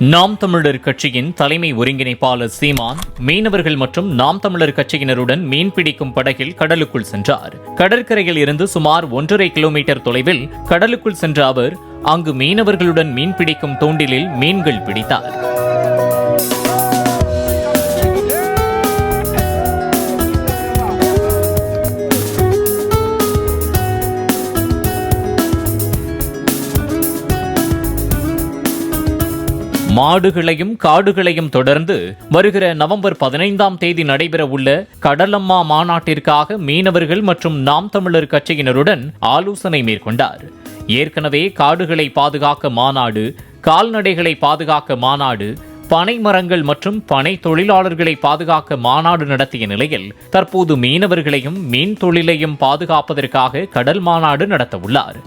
நாம் தமிழர் கட்சியின் தலைமை ஒருங்கிணைப்பாளர் சீமான் மீனவர்கள் மற்றும் நாம் தமிழர் கட்சியினருடன் மீன் பிடிக்கும் படகில் கடலுக்குள் சென்றார். கடற்கரையில் இருந்து சுமார் ஒன்றரை கிலோமீட்டர் தொலைவில் கடலுக்குள் சென்ற அவர் அங்கு மீனவர்களுடன் மீன் பிடிக்கும் தூண்டிலில் மீன்கள் பிடித்தார். மாடுகளையும் காடுகளையும் தொடர்ந்து வருகிற நவம்பர் பதினைந்தாம் தேதி நடைபெறவுள்ள கடலம்மா மாநாட்டிற்காக மீனவர்கள் மற்றும் நாம் தமிழர் கட்சியினருடன் ஆலோசனை மேற்கொண்டார். ஏற்கனவே காடுகளை பாதுகாக்க மாநாடு கால்நடைகளை பாதுகாக்க மாநாடு பனை மரங்கள் மற்றும் பனை தொழிலாளர்களை பாதுகாக்க மாநாடு நடத்திய நிலையில் தற்போது மீனவர்களையும் மீன் தொழிலையும் பாதுகாப்பதற்காக கடல் மாநாடு நடத்தவுள்ளார்.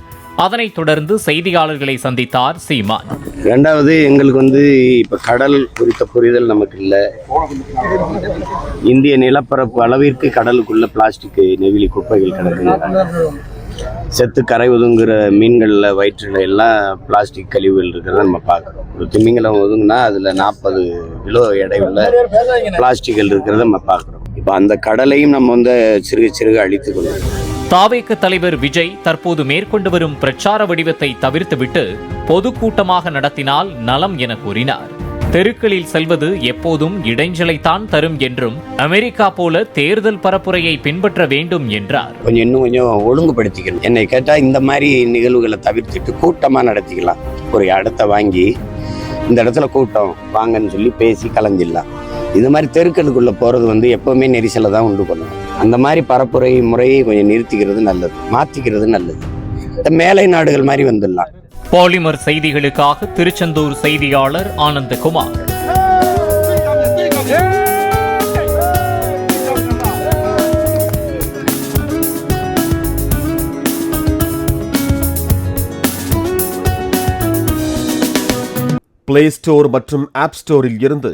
அதனைத் தொடர்ந்து செய்தியாளர்களை சந்தித்தார் சீமான். ரெண்டாவது எங்களுக்கு வந்து இப்போ கடல் குறித்த புரிதல் நமக்கு இல்லை. இந்திய நிலப்பரப்பு அளவிற்கு கடலுக்குள்ள பிளாஸ்டிக் நெகிழி குப்பைகள் கிடக்குங்க செத்து கரை ஒதுங்குற மீன்களில் வயிற்றில் எல்லாம் பிளாஸ்டிக் கழிவுகள் இருக்கிறத நம்ம பார்க்குறோம். ஒரு திமிங்கலம் ஒதுங்குனா அதில் நாற்பது கிலோ எடையுள்ள பிளாஸ்டிக்கள் இருக்கிறத நம்ம பார்க்குறோம். இப்போ அந்த கடலையும் நம்ம வந்து சிறுக சிறுக அழித்து கொள்கிறோம். தாவேக்க தலைவர் விஜய் தற்போது மேற்கொண்டு வரும் பிரச்சார வடிவத்தை தவிர்த்துவிட்டு பொதுக்கூட்டமாக நடத்தினால் நலம் என கூறினார். தெருக்களில் செல்வது எப்போதும் இடைஞ்சலைத்தான் தரும் என்றும் அமெரிக்கா போல தேர்தல் பரப்புரையை பின்பற்ற வேண்டும் என்றார். கொஞ்சம் இன்னும் கொஞ்சம் ஒழுங்குபடுத்திக்கணும். என்னை கேட்டால் இந்த மாதிரி நிகழ்வுகளை தவிர்த்துட்டு கூட்டமாக நடத்திக்கலாம். ஒரு இடத்த வாங்கி இந்த இடத்துல கூட்டம் வாங்கன்னு சொல்லி பேசி கலைஞ்சிடலாம். இந்த மாதிரி தெருக்களுக்குள்ள போகிறது வந்து எப்போவுமே நெரிசலை தான் உண்டு பண்ணும். அந்த மாதிரி பரப்புரை முறையை கொஞ்சம் நிறுத்திக்கிறது நல்லது மாற்றிக்கிறது நல்லது. இந்த மேலை நாடுகள் மாதிரி வந்துடலாம். பாலிமர் செய்திகளுக்காக திருச்செந்தூர் செய்தியாளர் ஆனந்தகுமார். பிளே ஸ்டோர் மற்றும் ஆப் ஸ்டோரில் இருந்து